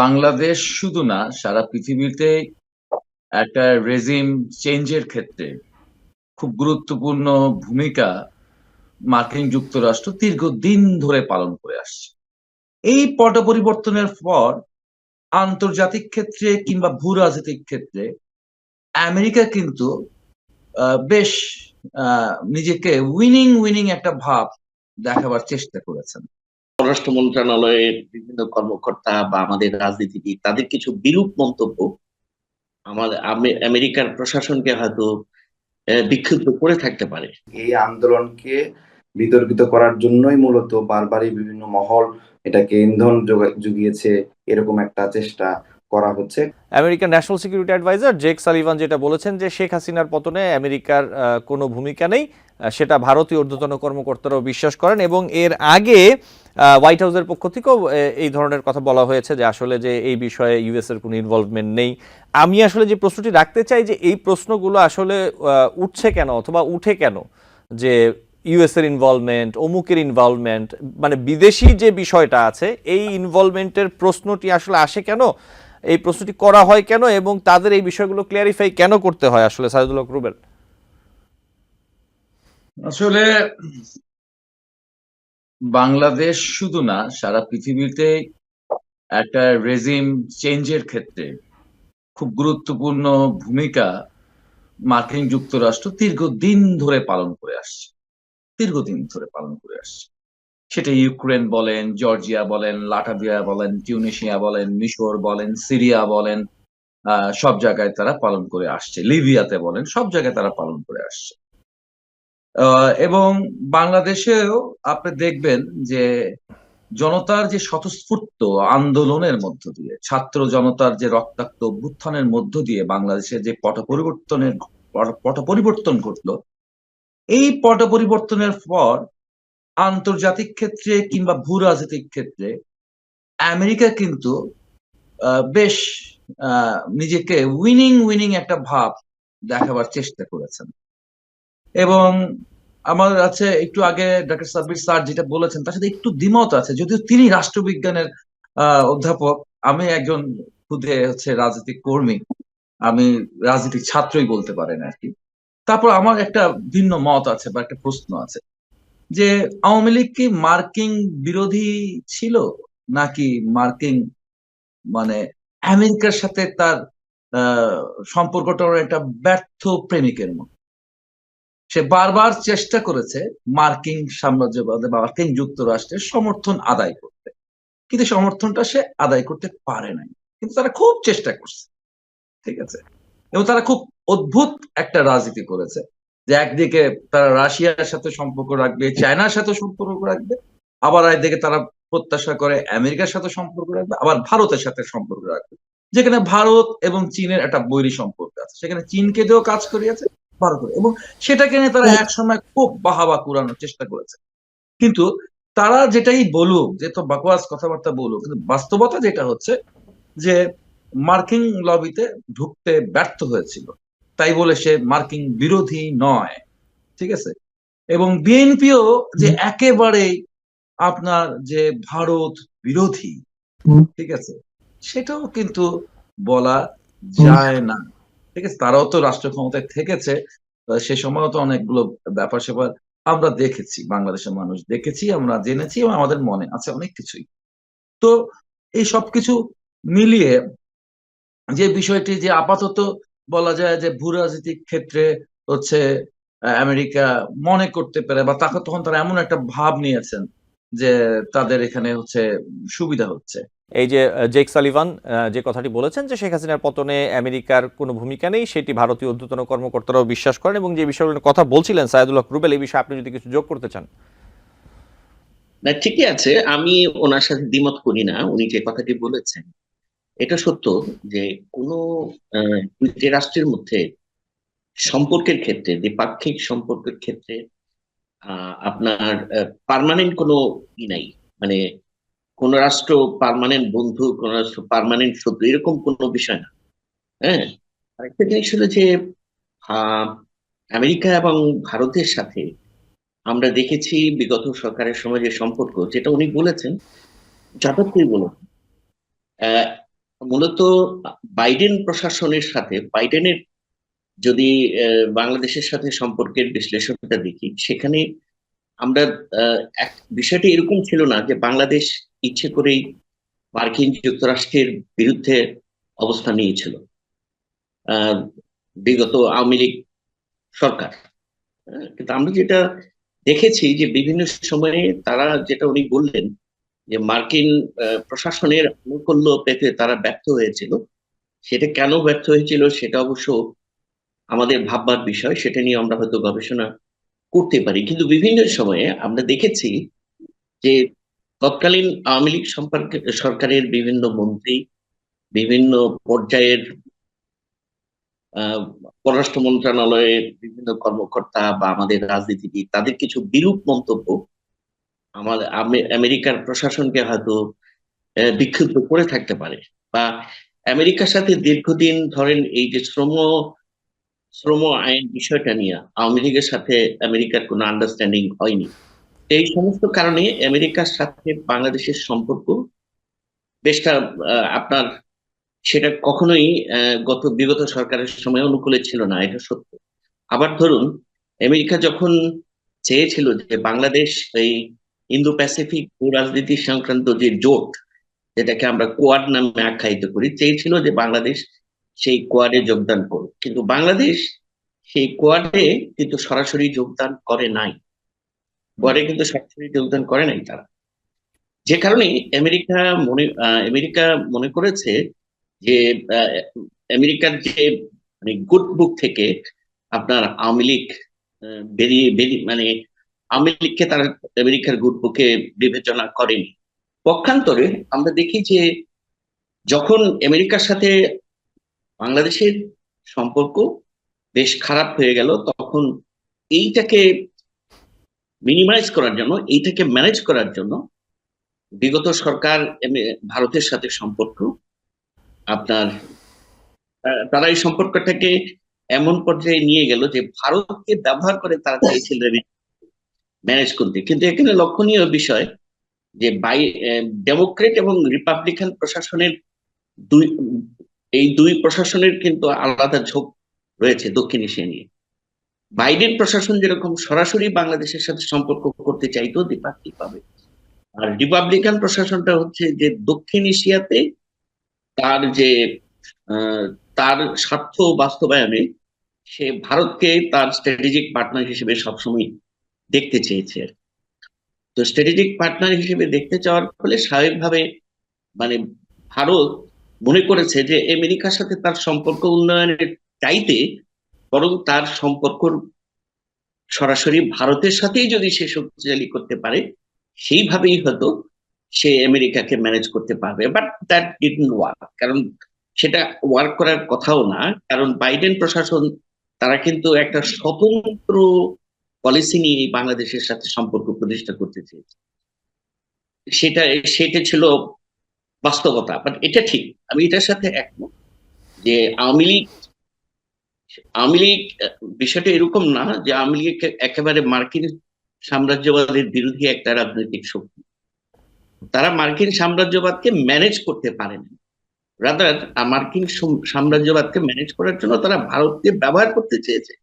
বাংলাদেশ শুধু না, সারা পৃথিবীতে একটা রেজিম চেঞ্জের ক্ষেত্রে খুব গুরুত্বপূর্ণ ভূমিকা মার্কিন যুক্তরাষ্ট্র দীর্ঘদিন ধরে পালন করে আসছে। এই পট পরিবর্তনের পর আন্তর্জাতিক ক্ষেত্রে কিংবা ভূ রাজনৈতিক ক্ষেত্রে আমেরিকা কিন্তু বেশ নিজেকে উইনিং উইনিং একটা ভাব দেখাবার চেষ্টা করেছেন। পররাষ্ট্র মন্ত্রণালয়ের বিভিন্ন কর্মকর্তা বা আমাদের রাজনীতিবিদ তাদের কিছু বিরূপ মন্তব্য আমাদের আমে- আমেরিকার প্রশাসনকে হয়তো বিক্ষুব্ধ করে থাকতে পারে। এই আন্দোলনকে বিতর্কিত করার জন্যই মূলত বারবারই বিভিন্ন মহল এটাকে ইন্ধন জুগিয়েছে এরকম একটা চেষ্টা করা হচ্ছে। American national security adviser Jake Sullivan যেটা বলেছেন যে শেখ হাসিনার পতনে আমেরিকার আহ, কোনো ভূমিকা নেই। সেটা ভারতীয় ঊর্ধ্বতন কর্মকর্তারাও বিশ্বাস করেন এবং এর আগে হোয়াইট হাউসের পক্ষ থেকেও এই ধরনের কথা বলা হয়েছে যে আসলে যে এই বিষয়ে ইউএস এর কোনো ইনভলভমেন্ট নেই। আমি আসলে যে প্রশ্নটি রাখতে চাই যে এই প্রশ্নগুলো আসলে উঠছে কেন অথবা উঠে কেন? যে ইউএস এর ইনভলভমেন্ট অমুকের ইনভলভমেন্ট মানে বিদেশি যে বিষয়টা আছে, এই ইনভলভমেন্টের প্রশ্নটি আসলে আসে কেন? এই প্রশ্নটি করা হয় কেন এবং তাদের এই বিষয়গুলো ক্লিয়ারিফাই কেন করতে হয় আসলে সাইদুল্লাহ রুবেল? আসলে বাংলাদেশ শুধু না, সারা পৃথিবীতে একটা রেজিম চেঞ্জের ক্ষেত্রে খুব গুরুত্বপূর্ণ ভূমিকা মার্কিন যুক্তরাষ্ট্র দীর্ঘদিন ধরে পালন করে আসছে। দীর্ঘদিন ধরে পালন করে আসছে। সেটা ইউক্রেন বলেন, জর্জিয়া বলেন, লাটাভিয়া বলেন, টিউনিশিয়া বলেন, মিশর বলেন, সিরিয়া বলেন সব জায়গায় তারা পালন করে আসছে। লিবিয়াতে বলেন, সব জায়গায় তারা পালন করে আসছে। এবং বাংলাদেশেও আপনি দেখবেন যে জনতার যে স্বতঃস্ফূর্ত আন্দোলনের মধ্য দিয়ে, ছাত্র জনতার যে রক্তাক্ত অভ্যুত্থানের মধ্য দিয়ে বাংলাদেশে যে পট পরিবর্তনের পট পরিবর্তন ঘটলো, এই পট পরিবর্তনের পর আন্তর্জাতিক ক্ষেত্রে কিংবা ভূ রাজনৈতিক ক্ষেত্রে আমেরিকা কিন্তু বেশ নিজেকে উইনিং উইনিং একটা ভাব দেখাবার চেষ্টা করেছেন। এবং আমার আছে একটু আগে ডক্টর সাব্বির স্যার যেটা বলেছেন, তার সাথে একটু দ্বিমত আছে। যদিও তিনি রাষ্ট্রবিজ্ঞানের অধ্যাপক, আমি একজন খুদে হচ্ছে রাজনৈতিক কর্মী। আমি রাজনীতিক ছাত্রই বলতে পারেন আর কি তারপর আমার একটা ভিন্ন মত আছে বা একটা প্রশ্ন আছে যে, আওয়ামী লীগ কি মার্কিং বিরোধী ছিল? নাকি মার্কিং মানে আমেরিকার সাথে তার সম্পর্কটা একটা ব্যর্থ প্রেমিকের মতো? সে বারবার চেষ্টা করেছে মার্কিন সাম্রাজ্যবাদ মার্কিন যুক্তরাষ্ট্রের সমর্থন আদায় করতে। কিন্তু সমর্থনটা সে আদায় করতে পারে নাই। কিন্তু তারা খুব চেষ্টা করছে, ঠিক আছে? এবং তারা খুব অদ্ভুত একটা রাজনীতি করেছে যে একদিকে তারা রাশিয়ার সাথে সম্পর্ক রাখবে, চায়নার সাথে সম্পর্ক রাখবে, আবার একদিকে তারা প্রত্যাশা করে আমেরিকার সাথে সম্পর্ক রাখবে, আবার ভারতের সাথে সম্পর্ক রাখবে। যেখানে ভারত এবং চীনের একটা বৈরী সম্পর্ক আছে, সেখানে চীনকে দিয়েও কাজ করিয়েছে ভারত এবং সেটাকে নিয়ে তারা একসময় খুব বাহাবা কুড়ানোর চেষ্টা করেছে। কিন্তু তারা যেটাই বলুক যে তো বাকওয়াস কথাবার্তা বলুক কিন্তু বাস্তবতা যেটা হচ্ছে যে মার্কিন লবিতে ঢুকতে ব্যর্থ হয়েছিল। তাই বলে সে মার্কিন বিরোধী নয়। ঠিক আছে? এবং বিএনপিও যে একেবারেই আপনার যে ভারত বিরোধী ঠিক আছে? সেটাও কিন্তু বলা যায় না। ঠিক আছে, তারাও তো রাষ্ট্র ক্ষমতায় থেকেছে সে সময়ও তো অনেকগুলো ব্যাপার স্যাপার আমরা দেখেছি, বাংলাদেশের মানুষ দেখেছি, আমরা জেনেছি এবং আমাদের মনে আছে অনেক কিছুই। তো এই সবকিছু মিলিয়ে যে বিষয়টি যে আপাতত বলা যায় যে ভূ রাজনৈতিক ক্ষেত্রে হচ্ছে আমেরিকা মনে করতে পারে বা তাকে তখন তারা এমন একটা ভাব নিয়েছেন যে তাদের এখানে হচ্ছে সুবিধা হচ্ছে। এই যে জেক সালিভান যে কথাটি বলেছেন যে শেখ হাসিনার পতনে আমেরিকার কোনো ভূমিকা নেই, সেটি ভারতীয় ঊর্ধ্বতন কর্মকর্তারাও বিশ্বাস করেন এবং যে বিষয়গুলো কথা বলছিলেন সাইদুল্লাহ রুবেল, এই বিষয়ে আপনি যদি কিছু যোগ করতে চান। না, ঠিকই আছে। আমি ওনার সাথে দ্বিমত করি না। উনি যে কথাটি বলেছেন, এটা সত্য যে কোনো রাষ্ট্রের মধ্যে সম্পর্কের ক্ষেত্রে, দ্বিপাক্ষিক সম্পর্কের ক্ষেত্রে আপনার পার্মানেন্ট কোনো ই নাই। মানে কোন রাষ্ট্র পার্মানেন্ট বন্ধু, কোন রাষ্ট্র পার্মানেন্ট শত্রু, এরকম কোনো বিষয় না। হ্যাঁ? আরেকটা জিনিস হলো যে আমেরিকা এবং ভারতের সাথে আমরা দেখেছি বিগত সরকারের সময় যে সম্পর্ক, যেটা উনি বলেছেন যাদবপুরি বলেছেন মূলত বাইডেন প্রশাসনের সাথে, বাইডেনের যদি বাংলাদেশের সাথে সম্পর্কের বিশ্লেষণটা দেখি, সেখানে আমরা এক বিষয়টা এরকম ছিল না যে বাংলাদেশ ইচ্ছে করেই মার্কিন যুক্তরাষ্ট্রের বিরুদ্ধে অবস্থান নিয়েছিল। বিগত আওয়ামী লীগ সরকার। আহ, কিন্তু আমরা যেটা দেখেছি যে বিভিন্ন সময়ে তারা যেটা উনি বললেন যে মার্কিন প্রশাসনের আনুকূল্য পেতে তারা ব্যর্থ হয়েছিল। সেটা কেন ব্যর্থ হয়েছিল সেটা অবশ্য আমাদের ভাববার বিষয়। সেটা নিয়ে আমরা হয়তো গবেষণা করতে পারি। কিন্তু বিভিন্ন সময়ে আমরা দেখেছি যে তৎকালীন আওয়ামী লীগ সম্পর্কে, সরকারের বিভিন্ন মন্ত্রী, বিভিন্ন পর্যায়ের পররাষ্ট্র মন্ত্রণালয়ের বিভিন্ন কর্মকর্তা বা আমাদের রাজনীতিবিদ, তাদের কিছু বিরূপ মন্তব্য আমাদের আমে- আমেরিকার প্রশাসনকে হয়তো বিক্ষুব্ধ করে থাকতে পারে বা আমেরিকার সাথে দীর্ঘদিন ধরেন এই যে শ্রম শ্রম আইন বিষয়টা নিয়ে আওয়ামী লীগের সাথে আমেরিকার কোনো আন্ডারস্ট্যান্ডিং হয়নি। এই সমস্ত কারণে আমেরিকার সাথে বাংলাদেশের সম্পর্ক বেশটা আপনার সেটা কখনোই গত বিগত সরকারের সময় অনুকূলে ছিল না, এটা সত্য। আবার ধরুন, আমেরিকা যখন চেয়েছিল যে বাংলাদেশ এই ইন্দো প্যাসিফিক রাজনীতি সংক্রান্ত যে জোট, যেটাকে আমরা কোয়াড নামে আখ্যায়িত করি, চেয়েছিল যে বাংলাদেশ সেই কোয়াডে যোগদান করুক। কিন্তু বাংলাদেশ সেই কোয়াডে কিন্তু সরাসরি যোগদান করে নাই। কোয়াডে কিন্তু সরাসরি যোগদান করে নাই তারা। যে কারণে আমেরিকা মনে আমেরিকা মনে করেছে যে আমেরিকার যে মানে গুড বুক থেকে আপনার আওয়ামী লীগ বেরিয়ে বেরিয়ে মানে আওয়ামী লীগকে তারা আমেরিকার গুড বুকে বিবেচনা করেনি। পক্ষান্তরে আমরা দেখি যে, যখন আমেরিকার সাথে বাংলাদেশের সম্পর্ক বেশ খারাপ হয়ে গেল, তখন এইটাকে মিনিমাইজ করার জন্য, এইটাকে ম্যানেজ করার জন্য বিগত সরকার ভারতের সাথে সম্পর্ক, আপনার তারা এই সম্পর্কটাকে এমন পর্যায়ে নিয়ে গেল যে ভারতকে ব্যবহার করে তারা চাইছিল ম্যানেজ করতে। কিন্তু এখানে লক্ষণীয় বিষয় যে বাই ডেমোক্রেট এবং রিপাবলিকান প্রশাসনের দুই, এই দুই প্রশাসনের কিন্তু আলাদা ঝোঁক রয়েছে দক্ষিণ এশিয়া নিয়ে। বাইডেন প্রশাসন যেরকম সরাসরি বাংলাদেশের সাথে সম্পর্ক করতে চাইতো দ্বিপাক্ষিক ভাবে। আর রিপাবলিকান প্রশাসনটা হচ্ছে যে দক্ষিণ এশিয়াতে তার যে তার স্বার্থ বাস্তবায়নে সে ভারতকে তার স্ট্র্যাটেজিক পার্টনার হিসেবে সবসময় দেখতে চেয়েছে তো স্ট্র্যাটেজিক পার্টনার হিসেবে দেখতে চাওয়ার ফলে স্বাভাবিকভাবে মানে ভারত মনে করেছে যে আমেরিকার সাথে তার সম্পর্ক উন্নয়নের চাইতে বরং তার সম্পর্ক সরাসরি ভারতের সাথেই যদি সে শক্তিশালী করতে পারে, সেইভাবেই হয়তো সে আমেরিকাকে ম্যানেজ করতে পারবে। বাট দ্যাট ডিডন্ট ওয়ার্ক কারণ সেটা ওয়ার্ক করার কথাও না। কারণ বাইডেন প্রশাসন, তারা কিন্তু একটা স্বতন্ত্র পলিসি নিয়ে বাংলাদেশের সাথে সম্পর্ক প্রতিষ্ঠা করতে চেয়েছে। সেটা সেটা ছিল বাস্তবতা বাট এটা ঠিক। আমি এটার সাথে একমত যে আওয়ামী লীগ আওয়ামী লীগ, বিষয়টা এরকম না যে আওয়ামী লীগ একেবারে মার্কিন সাম্রাজ্যবাদের বিরোধী একটা রাজনৈতিক শক্তি। তারা মার্কিন সাম্রাজ্যবাদকে ম্যানেজ করতে পারেন রাদার মার্কিন সাম্রাজ্যবাদকে ম্যানেজ করার জন্য তারা ভারতকে ব্যবহার করতে চেয়েছে।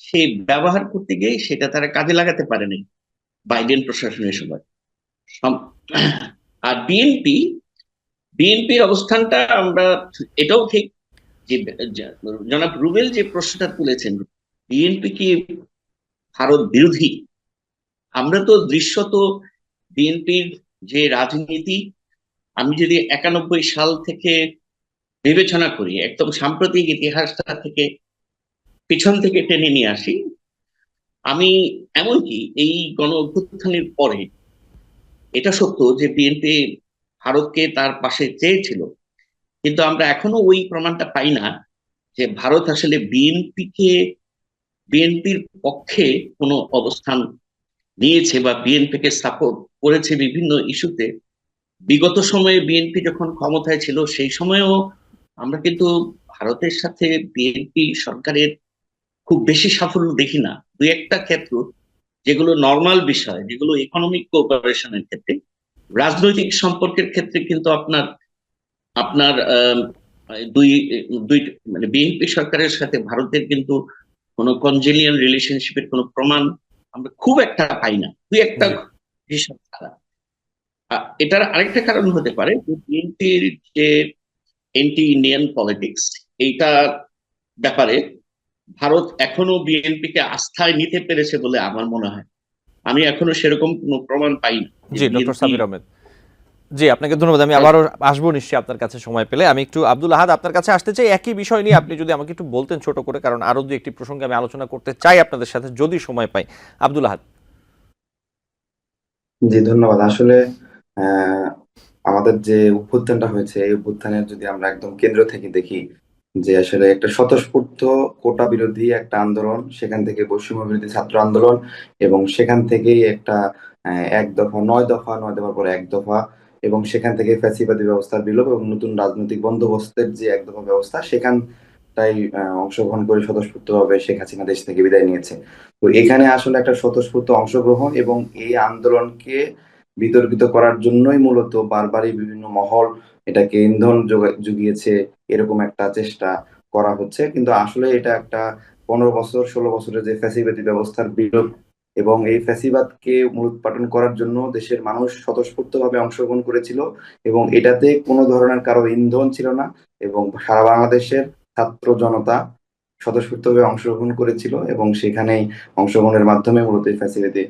সেই ব্যবহার করতে গিয়ে সেটা তারা কাজে লাগাতে পারেনি বাইডেন প্রশাসনের সময়। আর বিএনপি বিএনপির অবস্থানটা আমরা এটাও ঠিক যে জনাব রুবেল যে প্রশ্নটা তুলেছেন বিএনপি কি ভারত বিরোধী? আমরা তো দৃশ্যত বিএনপির যে রাজনীতি, আমি যদি একানব্বই সাল থেকে বিবেচনা করি, একদম সাম্প্রতিক ইতিহাসটা থেকে পিছন থেকে টেনে নিয়ে আসি, আমি এমনকি এই গণ অভ্যুত্থানের পরে, এটা সত্য যে বিএনপি ভারতকে তার পাশে চেয়েছিল কিন্তু আমরা এখনও ওই প্রমাণটা পাই না যে ভারত আসলে বিএনপিকে, বিএনপির পক্ষে কোনো অবস্থান নিয়েছে বা বিএনপিকে সাপোর্ট করেছে বিভিন্ন ইস্যুতে। বিগত সময়ে বিএনপি যখন ক্ষমতায় ছিল, সেই সময়েও আমরা কিন্তু ভারতের সাথে বিএনপি সরকারের খুব বেশি সাফল্য দেখি না। দুই একটা ক্ষেত্র যেগুলো নর্মাল বিষয়, যেগুলো ইকোনমিক কোঅপারেশনের ক্ষেত্রে, রাজনৈতিক সম্পর্কের ক্ষেত্রে কিন্তু আপনার আপনার দুই দুই মানে বিএনপি সরকারের সাথে ভারতের কিন্তু কোনো কনজেলিয়ান রিলেশনশিপের কোনো প্রমাণ আমরা খুব একটা পাই না। দুই একটা হিসাব ছাড়া। এটার আরেকটা কারণ হতে পারে যে বিএনপির যে এন্টি ইন্ডিয়ান পলিটিক্স এইটা ব্যাপারে ভারত এখনও বিএনপি কে আস্থায় নিতে পেরেছে বলে আমার মনে হয়। আমি এখনও সেরকম কোনো প্রমাণ পাই না। জি ডক্টর সাবির আহমেদ। জি আপনাকে ধন্যবাদ। আমি আবারও আসব নিশ্চয়ই আপনার কাছে সময় পেলে। আমি একটু আব্দুল আহাদ আপনার কাছে আসতে চাই। একই বিষয় নিয়ে আপনি যদি আমাকে একটু বলতেন ছোট করে কারণ আরও দু একটি প্রসঙ্গে আমি আলোচনা করতে চাই আপনাদের সাথে যদি সময় পাই। আব্দুল আহাদ। জি ধন্যবাদ। আসলে আমাদের যে অভ্যুত্থানটা হয়েছে এই অভ্যুত্থানের যদি আমরা একদম কেন্দ্র থেকে দেখি যে আসলে একটা স্বতঃস্ফূর্ত কোটা বিরোধী একটা আন্দোলন সেখান থেকে বৈষম্য বিরোধী ছাত্র আন্দোলন এবং সেখান থেকেই একটা আহ, এক দফা নয় দফা নয় দফার পর এক দফা এবং সেখান থেকে ফ্যাসিবাদী ব্যবস্থার বিলোপ এবং নতুন রাজনৈতিক বন্দোবস্তের যে একদম ব্যবস্থা, সেখানটাই অংশগ্রহণ করে স্বতঃস্ফূর্তভাবে শেখ হাসিনা দেশ থেকে বিদায় নিয়েছে। তো এখানে আসলে একটা স্বতঃস্ফূর্ত অংশগ্রহণ এবং এই আন্দোলনকে বিতর্কিত করার জন্যই মূলত বারবারই বিভিন্ন মহল এটাকে ইন্ধন জুগিয়েছে, এরকম একটা চেষ্টা করা হচ্ছে। কিন্তু আসলে এটা একটা পনেরো বছর, ষোলো বছরের যে ফ্যাসিবাদী ব্যবস্থার বিলোপ এবং এই ফ্যাসিবাদকে মূলোৎপাটন করার জন্য দেশের মানুষ স্বতঃস্ফূর্তভাবে অংশগ্রহণ করেছিল এবং এটাতে কোনো ধরনের কারও ইন্ধন ছিল না এবং সারা বাংলাদেশের ছাত্র জনতা স্বতঃস্ফূর্তভাবে অংশগ্রহণ করেছিল এবং সেখানেই অংশগ্রহণের মাধ্যমে মূলত এই ফ্যাসিলিটি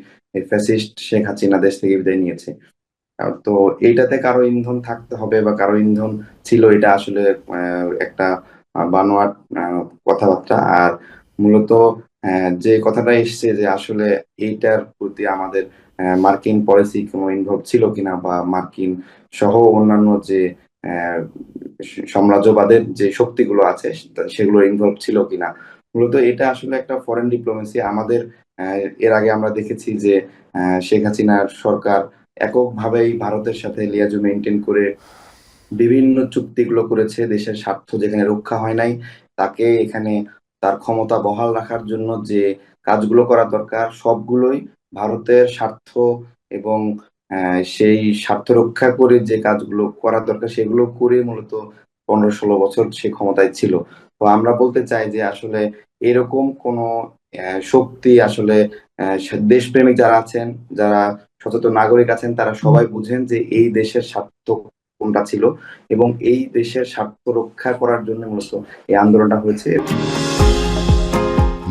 ফ্যাসিস্ট শেখ হাসিনা দেশ থেকে বিদায় নিয়েছে। তো এইটাতে কারও ইন্ধন থাকতে হবে বা কারও ইন্ধন ছিল এটা আসলে একটা আহ, কথাবার্তা। আর মূলত যে কথাটা এসছে যে আসলে এইটার প্রতি আমাদের মার্কিন পলিসি কোনো ইনভলভ ছিল কিনা বা মার্কিন সহ অন্যান্য যে সাম্রাজ্যবাদের যে শক্তিগুলো আছে সেগুলো ইনভলভ ছিল কিনা। মূলত এটা আসলে একটা ফরেন ডিপ্লোমেসি আমাদের এর আগে আমরা দেখেছি যে শেখ হাসিনার সরকার এককভাবেই ভারতের সাথে লিয়াজু মেনটেন করে বিভিন্ন চুক্তিগুলো করেছে। দেশের স্বার্থ যেখানে রক্ষা হয় নাই, তাকে এখানে তার ক্ষমতা বহাল রাখার জন্য যে কাজগুলো করা দরকার সবগুলোই ভারতের স্বার্থ এবং সেই স্বার্থ রক্ষা করে যে কাজগুলো করা দরকার সেগুলো করে মূলত পনেরো ষোলো বছর সে ক্ষমতায় ছিল। তো আমরা বলতে চাই যে আসলে এরকম কোনো শক্তি আসলে আহ, দেশপ্রেমিক যারা আছেন যারা সচেতন নাগরিক আছেন তারা সবাই বুঝেন যে এই দেশের স্বার্থ কোনটা ছিল এবং এই দেশের স্বার্থ রক্ষা করার জন্য মূলত এই আন্দোলনটা হয়েছে।